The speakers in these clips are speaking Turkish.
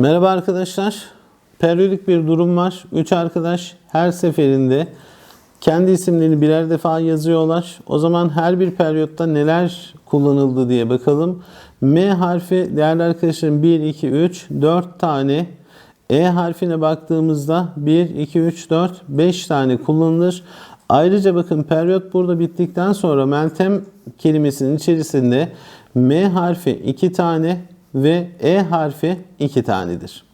Merhaba arkadaşlar. Periyodik bir durum var. 3 arkadaş her seferinde kendi isimlerini birer defa yazıyorlar. O zaman her bir periyotta neler kullanıldı diye bakalım. M harfi değerli arkadaşlarım 1, 2, 3, 4 tane. E harfine baktığımızda 1, 2, 3, 4, 5 tane kullanılır. Ayrıca bakın periyot burada bittikten sonra Meltem kelimesinin içerisinde M harfi 2 tane ve E harfi 2 tanedir.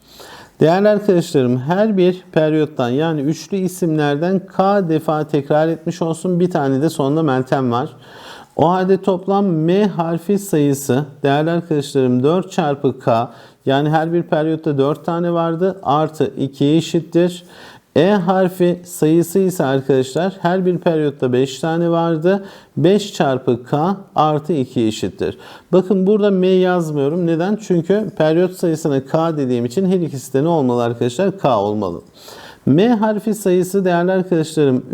Değerli arkadaşlarım her bir periyottan yani üçlü isimlerden K defa tekrar etmiş olsun bir tane de sonunda Meltem var. O halde toplam M harfi sayısı değerli arkadaşlarım 4 çarpı K yani her bir periyotta 4 tane vardı artı 2 eşittir. E harfi sayısı ise arkadaşlar her bir periyotta 5 tane vardı. 5 çarpı K artı 2 eşittir. Bakın burada M yazmıyorum. Neden? Çünkü periyot sayısına K dediğim için her ikisi de ne olmalı arkadaşlar? K olmalı. M harfi sayısı değerli arkadaşlarım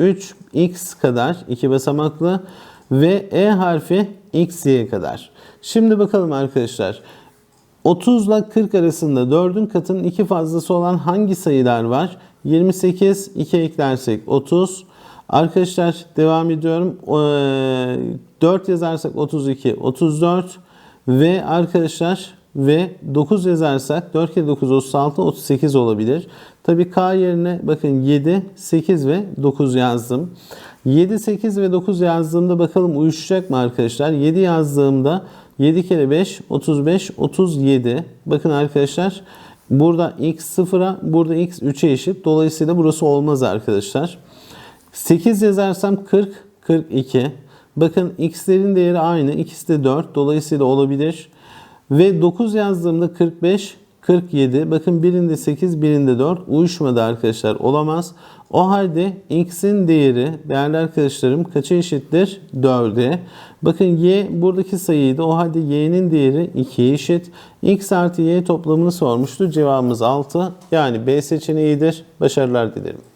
3x kadar 2 basamaklı ve E harfi xy kadar. Şimdi bakalım arkadaşlar. 30 ile 40 arasında 4'ün katının 2 fazlası olan hangi sayılar var? 28, 2 eklersek 30. Arkadaşlar devam ediyorum. 4 yazarsak 32, 34 ve arkadaşlar ve 9 yazarsak 4 kere 9 36 38 olabilir. Tabii K yerine bakın 7, 8 ve 9 yazdım. 7, 8 ve 9 yazdığımda bakalım uyuşacak mı arkadaşlar? 7 yazdığımda 7 kere 5 35 37. Bakın arkadaşlar burada x 0'a burada x 3'e eşit. Dolayısıyla burası olmaz arkadaşlar. 8 yazarsam 40 42. Bakın x'lerin değeri aynı. İkisi de 4. Dolayısıyla olabilir. Ve 9 yazdığımda 45 47. Bakın birinde 8, birinde 4. Uyuşmadı arkadaşlar. Olamaz. O halde x'in değeri değerli arkadaşlarım kaça eşittir? 4'e. Bakın y buradaki sayıydı. O halde y'nin değeri 2'ye eşit. x artı y toplamını sormuştu. Cevabımız 6. Yani B seçeneğidir. Başarılar dilerim.